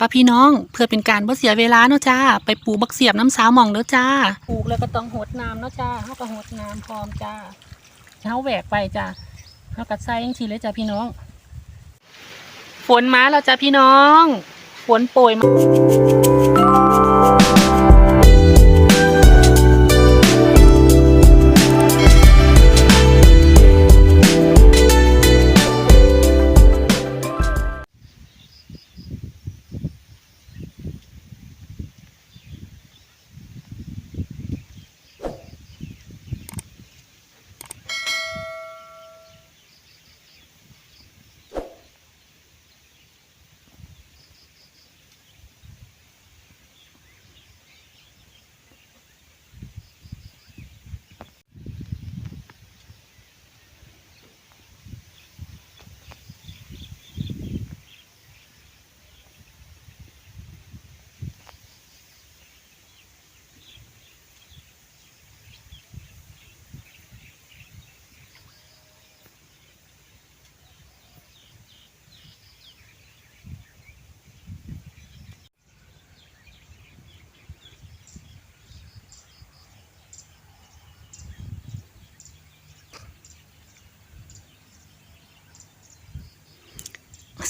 ป้าพี่น้องเพื่อเป็นการบ่เสียเวลาเนาะจ้า ไปปลูกบักเสียบน้ำสาวหม่องเด้อจ้า ปลูกแล้วก็ต้องหดน้ำเนาะจ้าเขาก็หดน้ำพร้อมจ้าเขาแหวกไปจ้าเขากัดไส้ยังชีเลยจ้าพี่น้อง ฝนมาแล้วจ้าพี่น้อง ฝนโปรยมา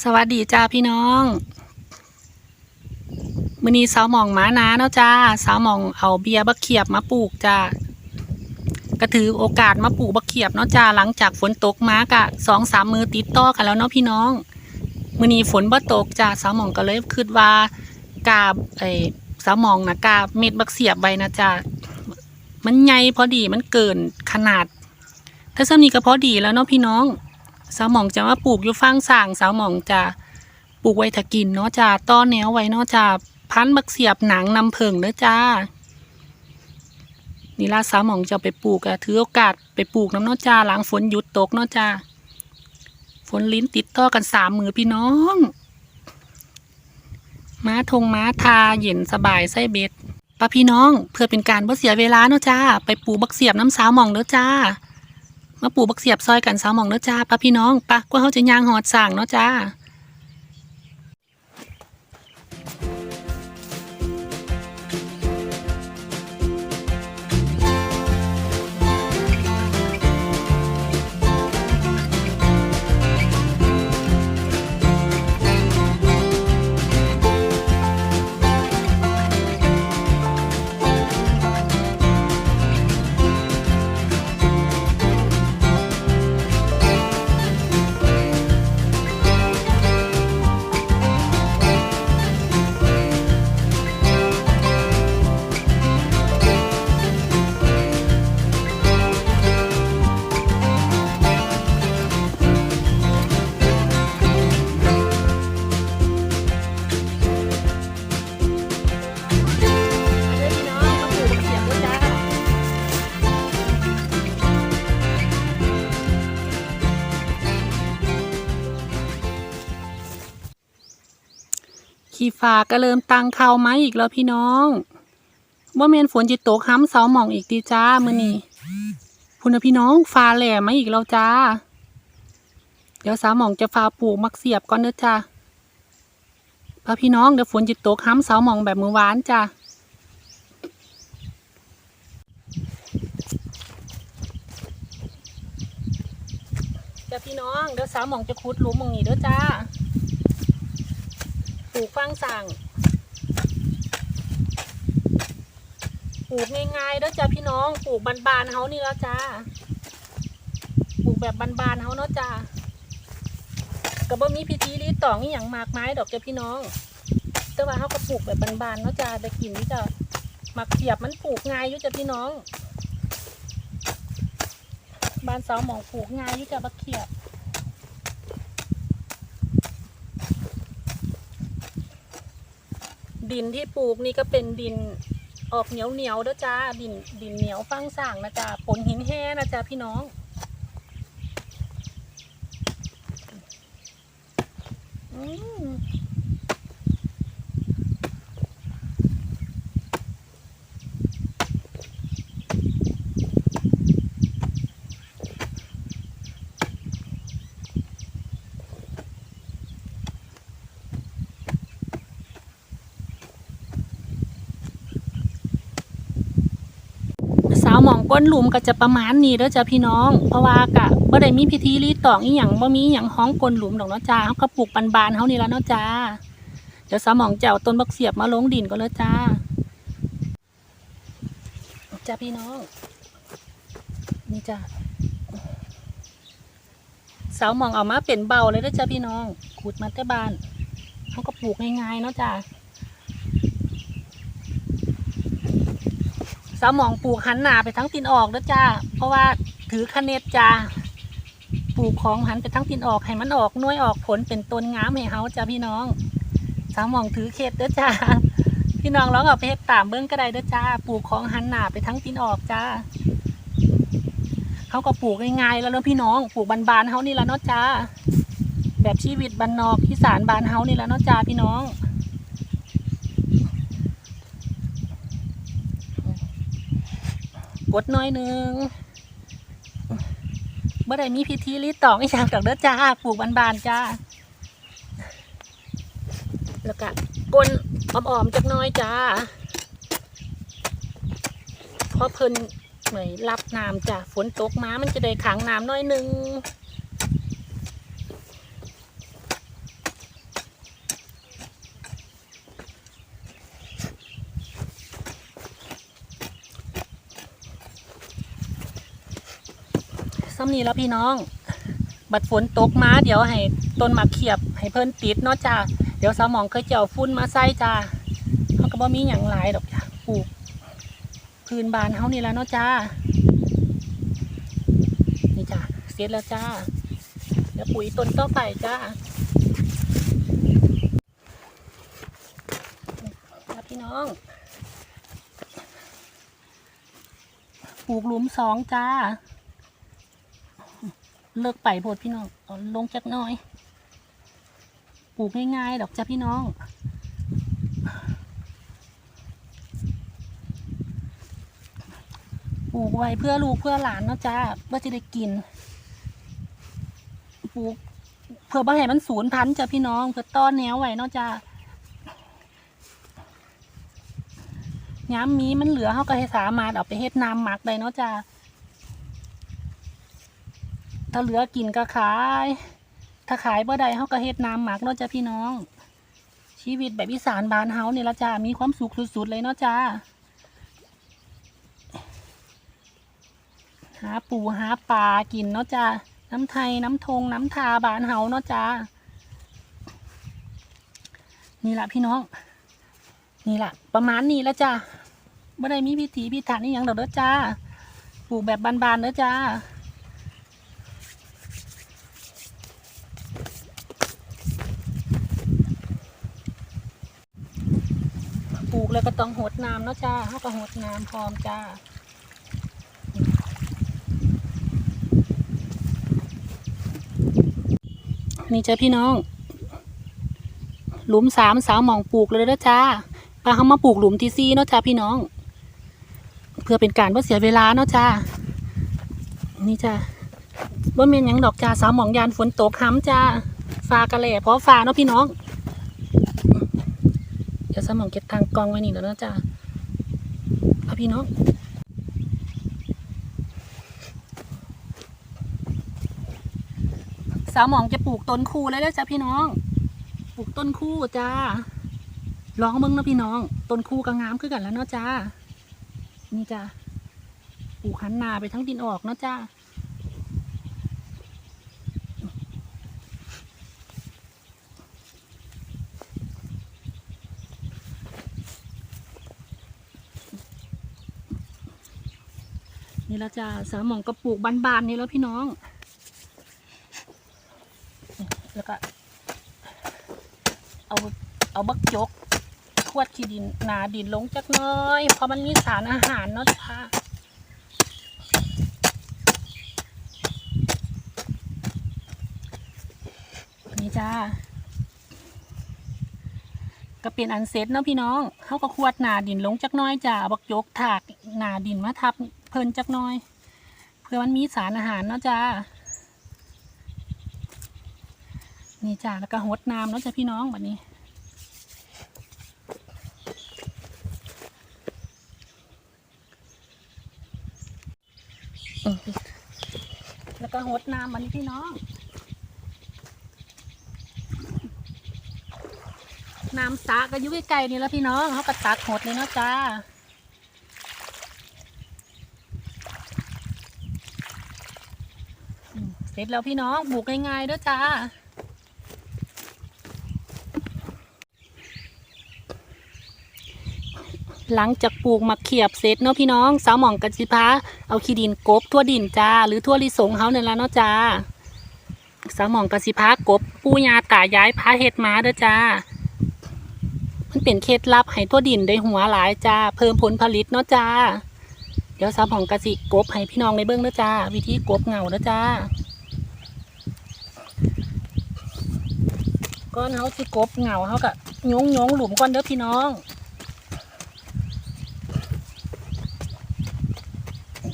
สวัสดีจ้าพี่น้องมือนี้สาวหม่องหมานาเนาะจ้าสาวหม่องเอาเบียร์บักเขียบมาปลูกจ้าก็ถือโอกาสมาปลูกบักเขียบเนาะจ้าหลังจากฝนตกมากะสองสามมือติดต่อกันแล้วเนาะพี่น้องมือนี้ฝนบ่ตกจ้าสาวหม่องก็เลยคิดว่ากาบไอ้สาวหม่องนะกาบเม็ดบักเสียบไว้นะจ้ามันใหญ่พอดีมันเกินขนาด ถ้าซ้ำนี้ก็พอดีแล้วเนาะพี่น้อง สาวหมองจะมาปลูกอยู่ฟังสร้างสาวหมองจะปลูกไว้ถกินเนาะจ้าต้อนแนวไว้เนาะจ้าพันบักเสียบหนังนำเพิงเด้อจ้านี่ล่ะสาวหมองจะไปปลูกอะถือโอกาสไปปลูกน้ำเนาะจ้าหลังฝนหยุดตกเนาะจ้าฝนลิ้นติดต่อกันสามมือพี่น้อง ม้าทงม้าทาเย็นสบายไส้เบ็ดป้าพี่น้องเพื่อเป็นการบ่เสียเวลาเนาะจ้า ไปปลูกบักเสียบน้ำสาวหมองเด้อจ้า มาปลูกบักเสียบซอยกันสาวหมองเนาะจ้าป้าพี่น้องปะกว่าเขาจะยางหอดสั่งเนาะจ้า ขี้ฟ้าก็เริ่มตังเข่ามาอีกแล้วพี่น้องว่าเมนฝนจิตตกห้ำเสาหมองอีกดีจ้ามื้อนี้พุ่นพี่น้องฟ้าแหล่มาอีกแล้วจ้า เดี๋ยวสาหมองจะฟ้าปลูกมักเสียบก่อนเด้อจ้าพาพี่น้องเดี๋ยวฝนจิตตกห้ำเสาหมองแบบมือหวานจ้าจ้าพี่น้องเดี๋ยวสาวหมองจะขุดหลุมมองนี้เด้อจ้า ปลูกฟางสั่งปลูกง่ายๆเด้อจ้าพี่น้องปลูกบานๆเฮานี่แล้วจ้าปลูกแบบบานๆเฮาเนาะจ้าก็บ่มีพิธีรีตองอย่างมากไมายดอกจ้าพี่น้อง แต่ว่าเฮาก็ปลูกแบบบานๆเนาะจ้าได้กินนี่จ้ามักเสียบมันปลูกง่ายอยู่จ้าพี่น้อง บ้านสาหมองปลูกง่ายอยู่จ้าบักเขียบ ดินที่ปลูกนี่ก็เป็นดินออกเหนียวเหนียวด้อจ้าดินดินเหนียวฟังสร้างนะจ้าปนหินแห่นะจ้าพี่น้อง อืม หมองก้นหลุมก็จะประมาณนี้เด้อจ้ะพี่น้อง เพราะว่ากะบ่ได้มีพิธีรีตองอีหยังบ่มีอีหยังห้องก้นหลุมดอกเนาะจ้าเฮาก็ปลูกบานๆเฮานี่และเนาะจ้า เดี๋ยวสมองเจะเอาต้นบักเสียบมาลงดินก็เลยจ้าจ้าพี่น้อง นี่จ้าสาวหมองเอามาเป็นเบาเลยเด้อจ้าพี่น้องขุดมาแต่บ้านเฮาก็ปลูกง่ายๆเนาะจ้าาวหมองปลูกหันหนาไปทั้งตินออกแล้วจ้า เพราะว่าถือคะเนตจ้าปลูกของหันไปทั้งตินออกให้มันออกน้วยออกผลเป็นต้นงามให้เฮาจ้าพี่น้องสาวหมองถือเคล็ดเด้อจ้าพี่น้องลองเอาไปเฮ็ดตามเบิ้งก็ได้เด้อจ้าปลูกของหันหนาไปทั้งตินออกจ้าเขาก็ปลูกง่ายๆแล้วเนาะพี่น้องปลูกบานๆเฮานี่ละเนาะจ้าแบบชีวิตบ้านนอกอีสานบานเฮานี่ละเนาะจ้าพี่น้อง กดน้อยหนึงเมื่อใดมีพิธีรีดตองอีสานดอกเด้อจ้าปลูกบานๆจ้า แล้วก็กลนอ่อมๆจักน้อยจ้าเพราะเพิ่นเหมยรับน้ำจ้าฝนตกมามันจะได้ขังน้ำน้อยหนึง ซ้ำนี้แล้วพี่น้อง บัดฝนตกมาเดี๋ยวให้ต้นหมากเขียบ ให้เพิ่นติดเนาะจ้าเดี๋ยวสมองเคยเจียวฟุ้นมาใส่จ้าเขาก็บ่มีอย่างหลายดอกจ้าปลูกพื้นบานเฮานี่แล้วเนาะจ้านี่จ้าเสร็จแล้วจ้าเดี๋ยวปุ๋ยต้นต่อไปจ้าจ้าพี่น้องปลูกหลุมสองจ้า เลิกไปโพดพี่น้องเอาลงจักน่อย ปลูกง่ายๆดอกจ้ะพี่น้อง ปลูกไว้เพื่อลูกเพื่อหลานเนาะจ้าเพื่อจะได้กิน ปลูกเพื่อบ่ให้มันสูญพันธุ์จ้ะพี่น้อง เพื่อต้อนแนวไว้เนาะจ้าย้ำมีมันเหลือเขาก็ให้สามารถเอาไปเฮ็ดน้ำหมักได้เนาะจ้า ถ้าเหลือกินก็ขาย ถ้าขายบ่ได้เฮาก็เฮ็ดน้ำหมักเนาะจ้ะพี่น้อง ชีวิตแบบอีสานบ้านเฮาเนี่ยละจ้ามีความสุขสุดๆเลยเนาะจ้าหาปูหาปลากินเนาะจ้าน้ำไทยน้ำทงน้ำทาบ้านเฮาเนาะจ้านี่ละพี่น้อง นี่ละประมาณนี้ล้วจ้าบ่ได้มีพิธีพิถันนี่ยังดอกเด้อจ้าปลูกแบบบานๆเด้อจ้า ปลูกแล้วก็ต้องหดน้ำเนาะจ้าเขาก็หดน้ำพร้อมจ้านี่จ้าพี่น้อง หลุมสามสาวหมองปลูกเลยเด้อจ้าปลาเขามาปลูกหลุมที่สี่เนาะจ้าพี่น้อง เพื่อเป็นการว่าเสียเวลาเนาะจ้านี่จ้าว่าเมนยังดอกจ้าสาวหมองยานฝนตกห้ำจ้าฟ้ากระแหล่เพราะฟ้าเนาะพี่น้อง ดี๋ยวสมองเก็บทางกองไว้นี่แล้วนะจ๊ะเอาพี่น้องสาวหมองจะปลูกต้นคูเลยแล้วจ้ะพี่น้อง ปลูกต้นคูจ้าลองมึงนะพี่น้อง ต้นคูก็งามขึ้นกันแล้วเนาะจ้านี่จ้าปลูกหันนาไปทั้งดินออกเนาะจ้า นี่แล้วจ้าสาวหมองก็ปลูกบานๆนี่แล้วพี่น้อง แล้วก็ เอาเอาบักจกขวดขี้ดินหนาดินลงจักน้อยเพราะมันมีสารอาหารเนาะจ้านี่จ้าก็เป็นอันเซ็ตเนาะพี่น้อง เขาก็ขวดหนาดินลงจักน้อยจ้าบักจกถากหนาดินมาทับ เพลินจักน้อย เพื่อมันมีสารอาหารเนาะจ้านี่จ้าแล้วก็หดน้ำเนาะจ้าพี่น้องวันนี้แล้วก็หดน้ำวันนี้พี่น้อง น้ำสาก็อยู่ไก่นี่แล้วพี่น้องเขาก็ตักหดเลยเนาะจ้า เสร็จแล้วพี่น้องปลูกง่ายๆเด้วยจ้าหลังจากปลูกมะเขียบเสร็จเนาะพี่น้องสาวหม่องกันสิพาเอาขี้ดินกบทั่วดินจ้า หรือทั่วลิสงเฮาเนี่ยละเนาะจ้าสาวหม่องกันสิพากบปูยาตาย้ายพาเห็ดมาเด้อจ้า มันเป็นเคล็ดลับให้ทั่วดินได้หัวหลายจ้า เพิ่มผลผลิตเนาะจ้า เดี๋ยวสาวหม่องกะสิกบให้พี่น้องในเบื้องเด้อจ้า วิธีกบเงาเด้อจ้า ก้อนเฮาสิกบเหงาเฮาก็ยงยงหลุมก้อนเด้อพี่น้อง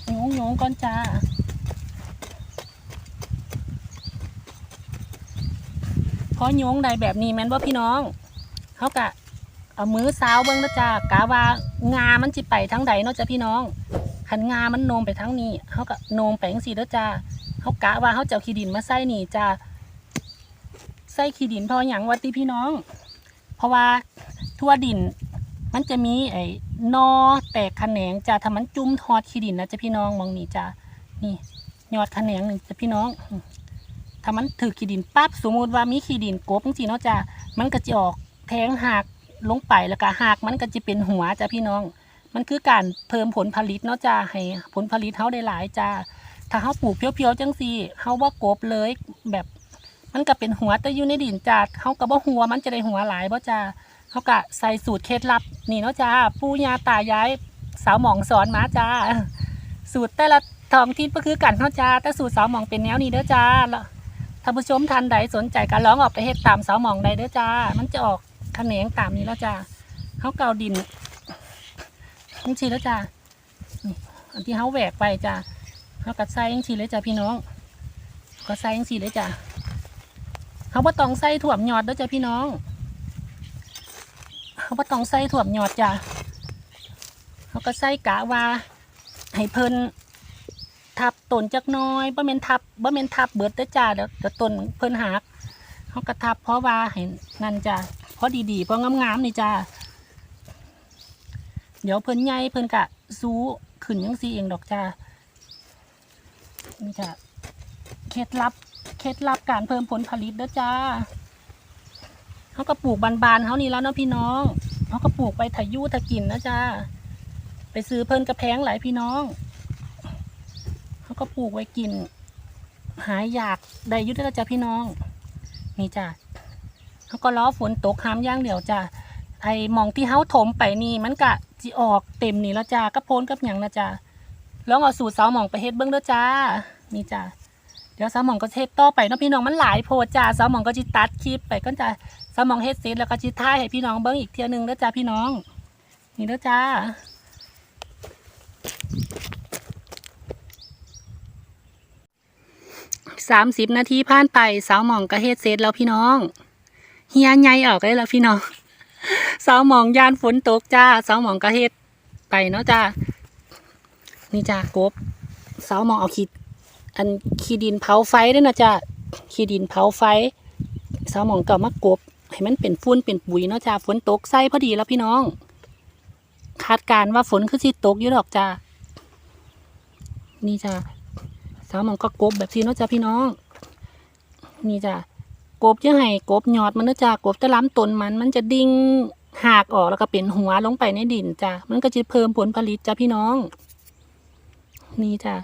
โยงโยงก่อนจ้าพอโยงใดแบบนี้แม่นว่าพี่น้องเขากะเอามือสาวเบิ้งแล้วจ้ากะว่างามันจิไปทั้งใดเนาะจ้ะพี่น้องขันงามันโนมไปทั้งนี้เขากะโนมไปทั้งสี่แล้วจ้าเขากะว่าเขาเจะเอาขี้ดินมาใส่นี่จ้า ใส่ขี้ดินเพออย่างวัดที่พี่น้อง เพราะว่าทั่วดินมันจะมีไอ้นอแตกแขนงจ้ะถ้ามันจุ่มทอดขี้ดินนะจ้ะพี่น้องมองนี่จ้ะนี่ยอดแขนงหนึ่งจ้ะพี่น้องอืมถ้ามันถือขี้ดินปั๊บสมมุติว่ามีขี้ดินกบจริงๆเนาะจ้ะมันก็จะออกแทงหักลงไปแล้วก็หักมันก็จะเป็นหัวจ้ะพี่น้อง มันคือการเพิ่มผลผลิตเนาะจ้ะให้ผลผลิตเฮาได้หลายจ้ะถ้าเฮาปลูกเพียวๆจังซี่เฮาว่ากบเลยแบบ มันก็เป็นหัวแต่อยู่ในดินจ้ะเฮาก็บ่หัวมันจะได้หัวหลายบ่จ้ะเขากะใส่สูตรเคล็ดลับนี่เนาะจ้าปู่ย่าตายายสาวหมองสอนมาจ้า สูตรแต่ละท้องถิ่ก็คือกันเนาะจ้าแต่สูตรสาวหมองเป็นแนวนี้เด้อจ้าแล้วท่านผู้ชมท่านใดสนใจการร้องออกไปเฮ็ดตามสาวหมองใดเด้อจ้า มันจะออกแขนงตามนี้แล้วจ้าเขาเกาดินนี่ชีแล้วจ้าอันที่เขาแหวกไปจ้าเขากัดใส่ยังชีเลยจ้าพี่น้องก็ใส่ยังชีเลยจ้า เขาบ่ต้องใส่ถั่วมยอดด้อจ้าพี่น้อง เขาก็ต้องใส่ถั่วหยอดจ้ะเขาก็ใส่กะว่าให้เพิ่นทับต้นจักน้อยบ่แม่นทับบ่แม่นทับเบิดเด้อจ้าเดี๋ยวเดี๋ยวต้นเพิ่นหักเขาก็ทับเพราะว่าให้นั่นจ้ะเพราะดีๆเพราะงามๆนี่จ้าเดี๋ยวเพิ่นใหญ่เพิ่นกะซูขึ้นยังซีเองดอกจ้านี่จ้ะเคล็ดลับ เคล็ดลับการเพิ่มผลผลิตเด้อจ้าเขาก็ปลูกบานๆเขานี่แล้วเนาะพี่น้องเขาก็ปลูกไปถ่ายุถ่ากินนะจ้าไปซื้อเพิ่นกระแพงหลายพี่น้องเขาก็ปลูกไว้กิน หายอยากได้ยุทธจ้าพี่น้อง นี่จ้าเขาก็ล้อฝนตกห้ามย่างเดียวจ้าไอ้หมองที่เฮาถมไปนี่มันกะจิออกเต็มนี่แล้วจ้าก็โพนกับหยังนะจ้าลองเอาสูตรสาวหมองไปเฮ็ดเบิ้งเด้อจ้า นี่จ้า ดี๋ยวสาวหมองก็เฮ็ดต่อไปเนาะพี่น้องมันหลายโพจ้าสาวหมองก็จิตัดคลิปไปก็จะสมองเฮ็ดเสร็จแล้วก็จิท้ายให้พี่น้องเบิ้งอีกเทียหนึงเด้อจ้าพี่น้อง นี่เด้อจ้าสามสิบนาทีผ่านไปสาวหมองก็เฮ็ดเสร็จแล้วพี่น้องเฮียใหญ่ออกได้แล้วพี่น้องสาวหมองยานฝนตกจ้าสาวหมองก็เฮ็ดไปเนาะจ้านี่จ้ากบสาวหมองเอาขีด อันขีดินเผาไฟด้วยนะจ้าขีดินเผาไฟสาวหมองก็มากบให้มันเป็นฝุ่นเป็นปุ๋ยเนาะจ้าฝนตกใส่พอดีแล้วพี่น้อง คาดการณ์ว่าฝนคือสิตกอยู่ดอกจ้านี่จ้าสาวหมองก็กบแบบนี้เนาะจ้าพี่น้อง นี่จ้ากบจะให้กบยอดมันเนาะจ้ากบจะล้ำต้นมัน มันจะดิ่งหักออกแล้วก็เป็นหัวลงไปในดินจ้ามันก็จะเพิ่มผลผลิตจ้าพี่น้อง นี่จ้า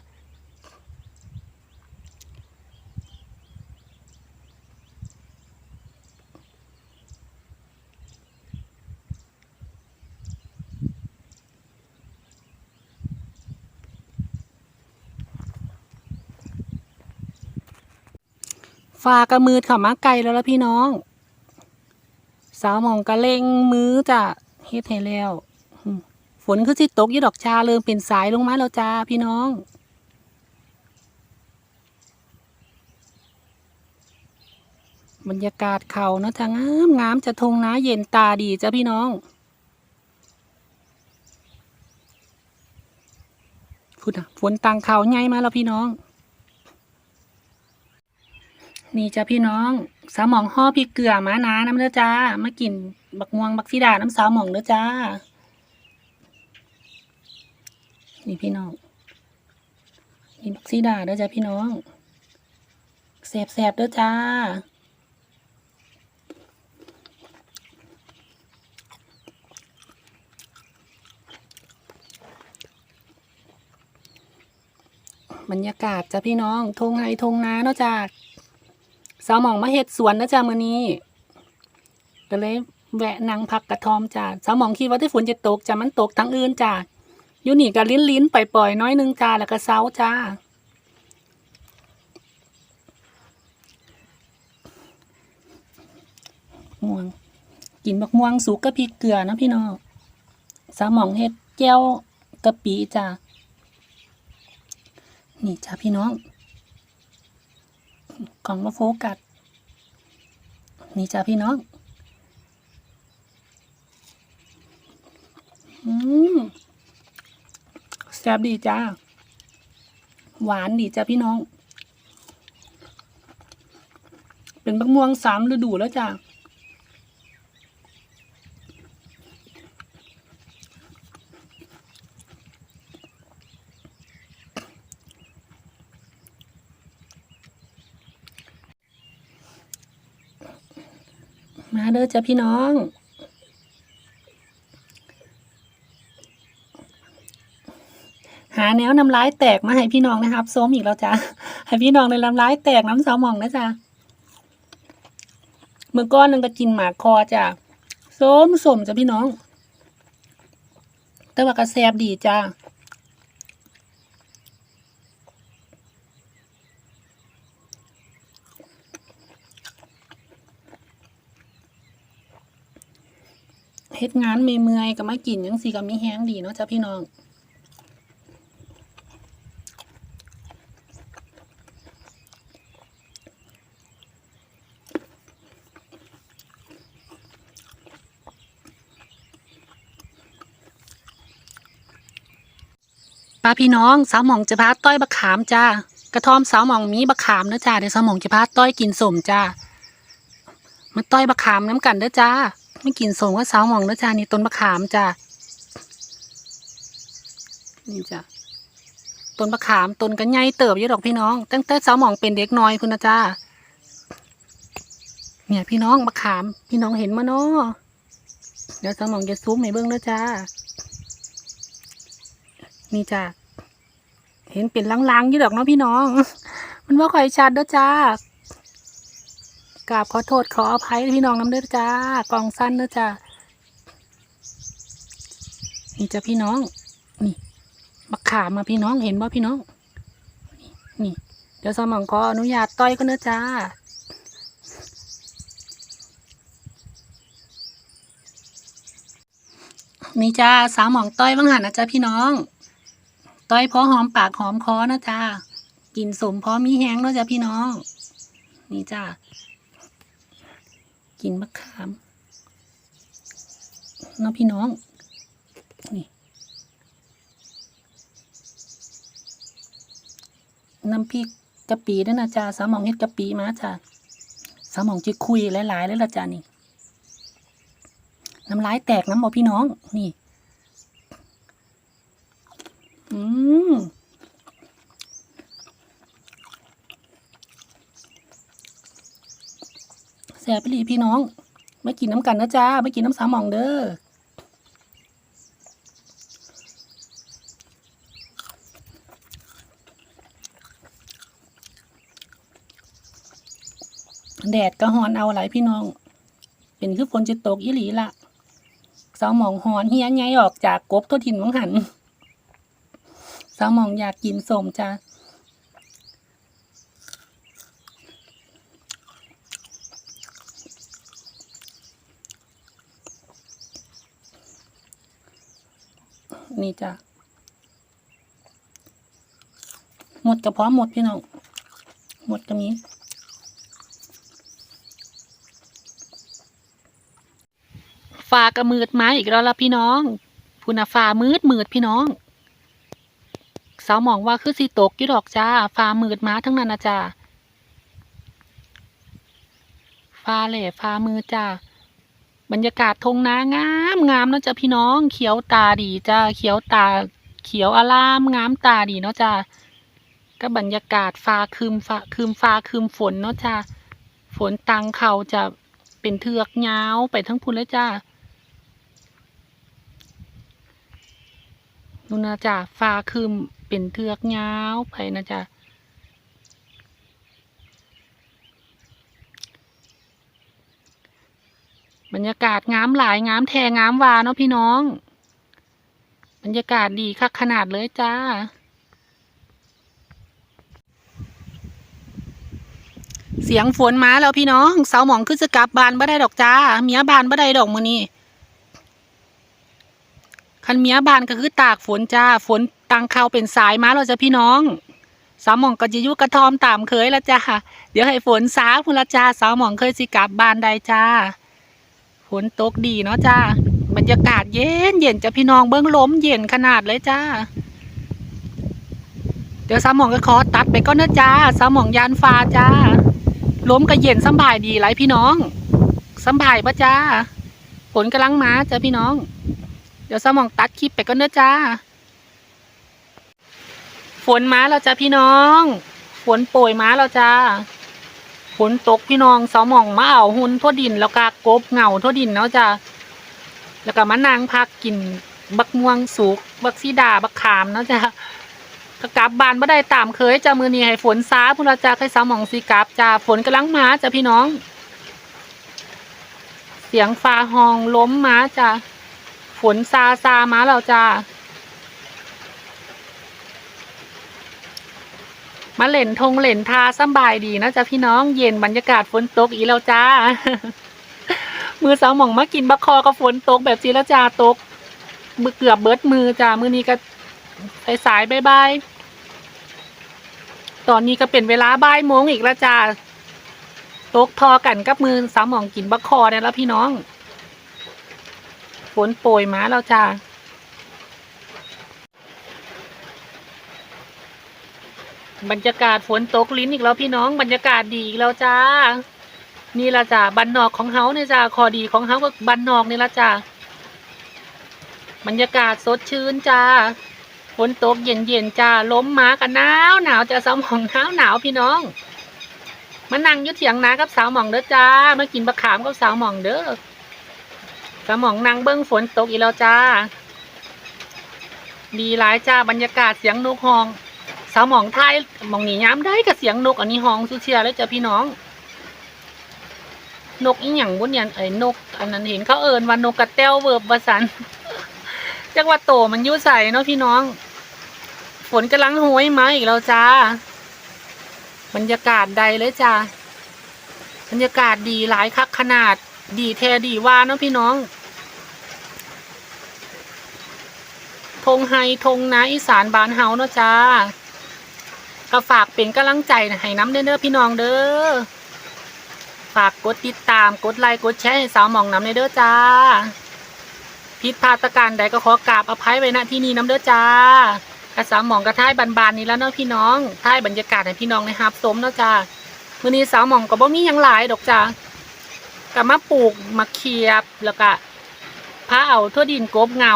ฟ้ากระมืดเข้ามาไกลแล้วล่ะพี่น้อง สาวหมองกระเลงมือจะเฮ็ดให้แล้วฝนคือสิตกยี่ดอกชาเริ่มเป็นสายลงมาแล้วจ้าพี่น้องบรรยากาศเขาเนาะจ้างามงามจะทงนาเย็นตาดีจ้าพี่น้องพูดนะฝนตังเขาใหญ่มาแล้วพี่น้อง นี่จ้าพี่น้อง สาวหมองห่อพริกเกลือมานาน้ำเด้อจ้า มากินบักม่วงบักซีดาน้ำสาวหมองเด้อจ้า นี่พี่น้องนี่บักซีดาเด้อจ้าพี่น้องแสบๆเด้อจ้าบรรยากาศจ้ะพี่น้องทงไฮทงนาเนาะจ้า สาวหมองมาเฮ็ดสวนนะจ้ามื้อนี้ก็เลยแวะนั่งพักกระทอมจ้าสาวหมองคิดว่าที่ฝนจะตกจ้ามันตกทั้งอื่นจ้าอยู่นี่ก็ลิ้นลิ้นๆปล่อยๆน้อยนึงจ้าแล้วก็เซาจ้าม่วงกินบักม่วงสุกกับพริกเกลือนะพี่น้องสาวหมองเฮ็ดแก้วกะปิจ้านี่จ้าพี่น้อง ของมาโฟกัสนี่จ้าพี่น้องอืมแซ่บดีจ้า หวานดีจ้าพี่น้อง เป็นบักม่วงสามฤดูแล้วจ้า เด้อจ้ะพี่น้อง หาแนวน้ำลายแตกมาให้พี่น้องนะครับโซมอีกแล้วจ้ะให้พี่น้องในน้ำลายแตกน้ำสาวหมองนะจ๊ะเมื่อก้อนนึงก็กินหมากคอจ้ะโซมสมจ้ะพี่น้อง แต่ว่ากระแซบดีจ้า เฮ็ดงานเมื่อยๆก็มากินจังซี่ก็มีแฮงดีเนาะจ้ะพี่น้องป้าพี่น้องสาวหม่องจะพาต้อยบักขามจ้ากระท่อมสาวหม่องมีบักขามเด้อจ้าเดี๋ยวสาวหม่องจะพาต้อยกินสมจ้ามาต้อยบักขามน้ำกันเด้อจ้า ไม่กินสมก็สาวหม่องเด้อจ้านี่ต้นบักขามจ้านี่จ้าต้นบักขามต้นกันใหญ่เติบอยู่ดอกพี่น้อง ตั้งแต่สาวหม่องเป็นเด็กน้อยคุณนะจ้าเนี่ยพี่น้องบักขาม พี่น้องเห็นมาเนาะเดี๋ยวสาวหม่องจะซูมให้เบิ่งเด้อจ้านี่จ้าเห็นเป็นลางๆอยู่ดอกเนาะพี่น้อง มันว่าคอยชัดเด้อจ้า กราบขอโทษขออภัยพี่น้องน้ำเด้อจ้ากองสั้นเด้อจ้านี่จ้าพี่น้อง นี่บักขามมาพี่น้องเห็นบ่พี่น้องนี่นี่ เดี๋ยวสมองขออนุญาตต้อยกันเด้อจ้านี่จ้าสาวหมองต้อยบ้างหันนะจ้าพี่น้อง ต้อยพอหอมปากหอมคอนะจ้ากินสมพอมีแห้งเนาะจ้าพี่น้อง นี่จ้า กินมะขามเน้องพี่น้อง นี่น้ำพริกกะปีด้วยนะจ้าสามองเฮ็ดกะปีมาจ้าสามองจะคุยหลายๆแลยละจ้านี่ น้ำลายแตกน้ำบอพี่น้อง นี่ อืม แซ่บไปหลีพี่น้องไม่กินน้ำกันนะจ้าไม่กินน้ำสามหมองเด้อแดดก็ฮอนเอาหลายพี่น้อง เป็นคือฝนจะตกอีหลีละสาวหมองหอนเฮียไงออกจากกบตัวถิ่นมังหันสาวหมองอยากกินสมจ้า นี่จ้ะหมดกระเพาะหมดพี่น้องหมดตรงนี้ฟ้ากระมืดมาอีกแล้วล่ะพี่น้องพุนาฟ้ามืดมืดพี่น้องสาวมองว่าคือสีตกยู่ดอกจ้าฟ้ามืดมาทั้งนั้นนะจ้าฟ้าแหล่ฟ้ามือจ้า บรรยากาศทงนางามงามเนาะจ้าพี่น้อง เขียวตาดีจ้าเขียวตา เขียวอลามงามตาดีเนาะจ้าก็บรรยากาศฟ้าคืมฟ้าคืมฟ้าคืมฝนเนาะจ้าฝนตังเขาจะเป็นเทือกยาวไปทั้งพุ่นเลยจ้านู่นนะจ้าฟ้าคืมเป็นเทือกยาวไปนะจ้า บรรยากาศงามหลายงามแทงามวาเนาะพี่น้อง บรรยากาศดีคักขนาดเลยจ้า เสียงฝนมาแล้วพี่น้อง เสาหมองขึ้นจะกลับบานบ่ได้ดอกจ้า เมียบานบ่ได้ดอกมือนี้คันเมียบานก็คือตากฝนจ้า ฝนตังเขาเป็นสายมาแล้วจ้ะพี่น้อง สาวหมองก็จะยู่กระทอมตามเคยแล้วจ้า เดี๋ยวให้ฝนซาพุ่นละจ้าสาวหมองเคยสิกลับบ้านได้จ้า ฝนตกดีเนาะจ้าบรรยากาศเย็นเย็นจ้ะพี่น้องเบิ้องล้มเย็นขนาดเลยจ้า เดี๋ยวสามองก็ขอตัดไปก่อนเนอะจ้าสามองยานฟ้าจ้าล้มก็เย็นสบายดีไรพี่น้องสบายปะจ้าฝนกำลังมาจ้ะพี่น้อง เดี๋ยวสามองตัดคลิปไปก่อนเนอะจ้า ฝนมาแล้วจ้ะพี่น้อง ฝนโปรยมาแล้วจ้า ฝนตกพี่น้องเสาหมองมาเอาหุ่นทั่วดินแล้วก็กบเงาทั่วดินเนาะจ้ะแล้วก็มานั่งพักกินบักม่วงสุกบักซีดาบักขามเนาะจ้ะก็กลับบ้านบ่ได้ตามเคยจ้ะมือนี้ให้ฝนซาพุ่นละจ้ะให้สาหมองสีกลับจ้ะฝนกำลังมาจ้ะพี่น้อง เสียงฟ้าห้องล้มมาจ้ะฝนซาซามาแล้วจ้ะ มาเล่นทงเล่นทาสบายดีนะจ๊ะพี่น้องเย็นบรรยากาศฝนตกอีแล้วจ้า มือสาวหม่องมากินบักคอกับฝนตกแบบจีละจ้าตกมือเกือบเบิดมือจ้ามือนี้ก็ไปสายบายบายตอนนี้ก็เป็นเวลาบ่ายโมงอีกแล้วจ้าตกทอกันกับมือสาวหม่องกินบักคอเนี่ยแล้วพี่น้อง ฝนโปรยมาแล้วจ้า บรรยากาศฝนตกลิ้นอีกแล้วพี่น้องบรรยากาศดีอีกแล้วจ้า นี่ละจ้าบันนอกของเฮาเนี่ยจ้าคอดีของเฮาก็บันนอกนี่ละจ้าบรรยากาศสดชื่นจ้าฝนตกเย็นเย็นจ้าล้มมากันหนาวหนาวจะสาวหมองหนาวหนาวพี่น้องมานั่งยุดเถียงนากับสาวหมองเด้อจ้ามากินบะขามกับสาวหมองเด้อสาวหมองนั่งเบิ้งฝนตกอีกแล้วจ้า ดีหลายจ้าบรรยากาศเสียงนกฮอง สาวหมองไทยหมองหนีย้ำได้กับเสียงนก อันนี้ห้องสุเชียเลยจ้ะพี่น้อง นกอีหยังบุญยันเอ้นก อันนั้นเห็นเขาเอินว่านกกระเต้วเวิร์บประสันจักว่าโตมันยุ่ใส่เนาะพี่น้อง ฝนกำลังโหยมาอีกแล้วจ้าบรรยากาศใดเลยจ้าบรรยากาศดีหลายคักขนาด ดีแท้ดีว่าเนาะพี่น้องทงไฮทงนาอีสานบานเฮาเนาะจ้า ก็ฝากเป็นกำลังใจให้น้ำเด้อเด้อพี่น้องเด้อ ฝากกดติดตาม กดไลค์ กดแชร์ให้สาวหมองน้ำเด้อจ้า ผิดพลาดประการใดก็ขอกราบอภัยไว้ณที่นี้น้ำเด้อจ้ากระสาวหมองกระท้ายบานๆนี้แล้วเนาะพี่น้องท้ายบรรยากาศให้พี่น้องในฮับสมเนาะจ้ามื้อนี้สาวหมองก็บ่มีหยังหลายดอกจ้าก็มาปลูกมาเคียบแล้วก็พาเอาทั่วดินกบเงา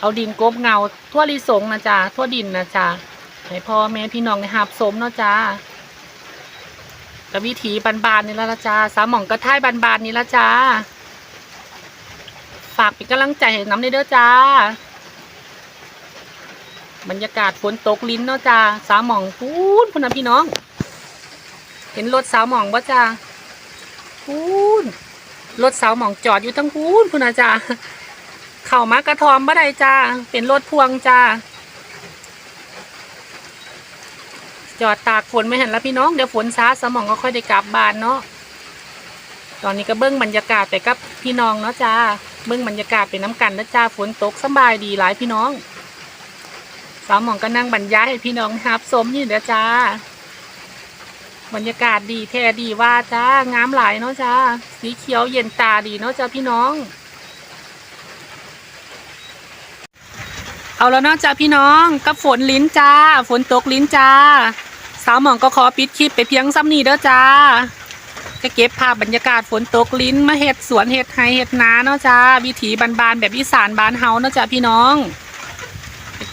เอาดินกบเงาทั่วลิสงนะจ๊ะทั่วดินนะจ๊ะ ให้พ่อแม่พี่น้องในหับสมเนาะจ้ากับวิถีบานๆนี่ละละจ้าสามหม่องกระท่ายบานๆนี่ละจ้า ฝากเป็นกำลังใจให้น้ำเด้อจ้า บรรยากาศฝนตกลิ้นเนาะจ้าสามหม่องพูนพุ่นนะพี่น้อง เห็นรถสาวหม่องบ่จ้าพูนรถสาวหม่องจอดอยู่ทั้งพูนพุ่นนะจ้าเข้ามากระทอมบ่ได้จ้าเป็นรถพวงจ้า จอดตากฝนไม่เห็นแล้วพี่น้องเดี๋ยวฝนซาสมองก็ค่อยได้กลับบ้านเนาะตอนนี้ก็เบิ้งบรรยากาศไปกับพี่น้องเนาะจ้าเบิ้งบรรยากาศเป็นน้ำกันนะจ้าฝนตกสบายดีหลายพี่น้อง สาวหมองก็นั่งบรรยายให้พี่น้องฮับสมยู่เด้อจ้า บรรยากาศดีแท้ดีว่าจ้างามหลายเนาะจ้าสีเขียวเย็นตาดีเนาะจ้าพี่น้อง เอาแล้วเนาะจ้าพี่น้องกับฝนลิ้นจ้า ฝนตกลิ้นจ้า สาวหมองก็ขอปิดคลิปไปเพียงซ้ำนี้เด้อจ้าก็เก็บภาพบรรยากาศฝนตกลิ้นมาเฮ็ดสวนเฮ็ดไฮเฮ็ดนาเนาะจ้าวิถีบานๆแบบอีสานบ้านเฮาเนาะจ้าพี่น้อง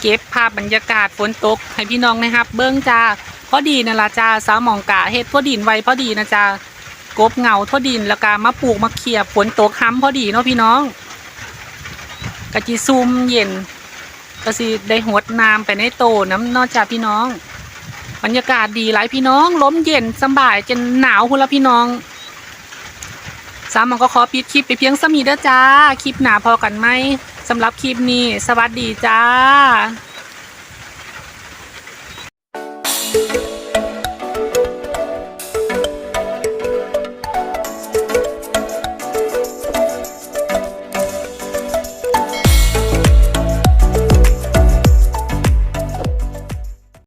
เก็บภาพบรรยากาศฝนตกให้พี่น้องนะครับ เบิ้องจ้าพอดีนั่นล่ะจ้าสาวหมองกะเฮ็ดพอดินไว้พอดีนะจ้ากบเงาทอดินแล้วก็มาปลูกมาเขียบฝนตกค้ำพอดีเนาะพี่น้องกะจิซุมเย็นก็สิได้หดน้ำไปในโตน้ำนอกจากพี่น้อง บรรยากาศดีหลายพี่น้องล้มเย็นสบายจนหนาวคุณละพี่น้องสามหมองก็ขอปิดคลิปไปเพียงสมีเด้อจ้า คลิปหนาพอกันไหมสำหรับคลิปนี้ สวัสดีจ้า